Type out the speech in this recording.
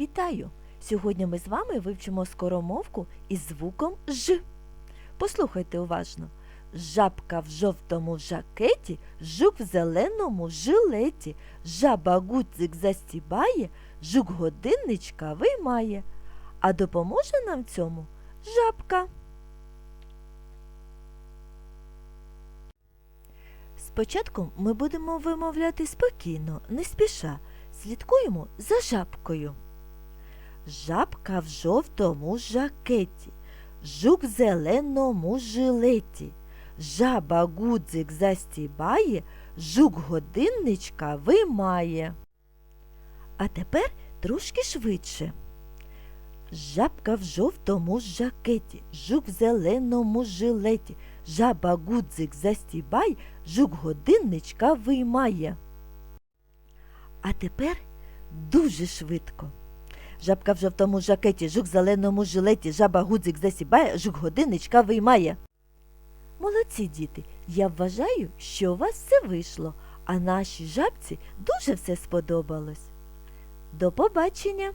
Вітаю! Сьогодні ми з вами вивчимо скоромовку із звуком Ж. Послухайте уважно. Жабка в жовтому жакеті, жук в зеленому жилеті, жаба гудзик застібає, жук годинничка виймає. А допоможе нам цьому жабка. Спочатку ми будемо вимовляти спокійно, не спіша. Слідкуємо за жабкою. Жабка в жовтому жакеті, жук в зеленому жилеті, жаба гудзик застібає, жук годинничка виймає. А тепер трошки швидше. Жабка в жовтому жакеті, жук в зеленому жилеті, жаба гудзик застібай, жук годинничка виймає. А тепер дуже швидко. Жабка в жовтому жакеті, жук в зеленому жилеті, жаба гудзик засібає, жук годинничка виймає. Молодці діти, я вважаю, що у вас все вийшло, а нашій жабці дуже все сподобалось. До побачення!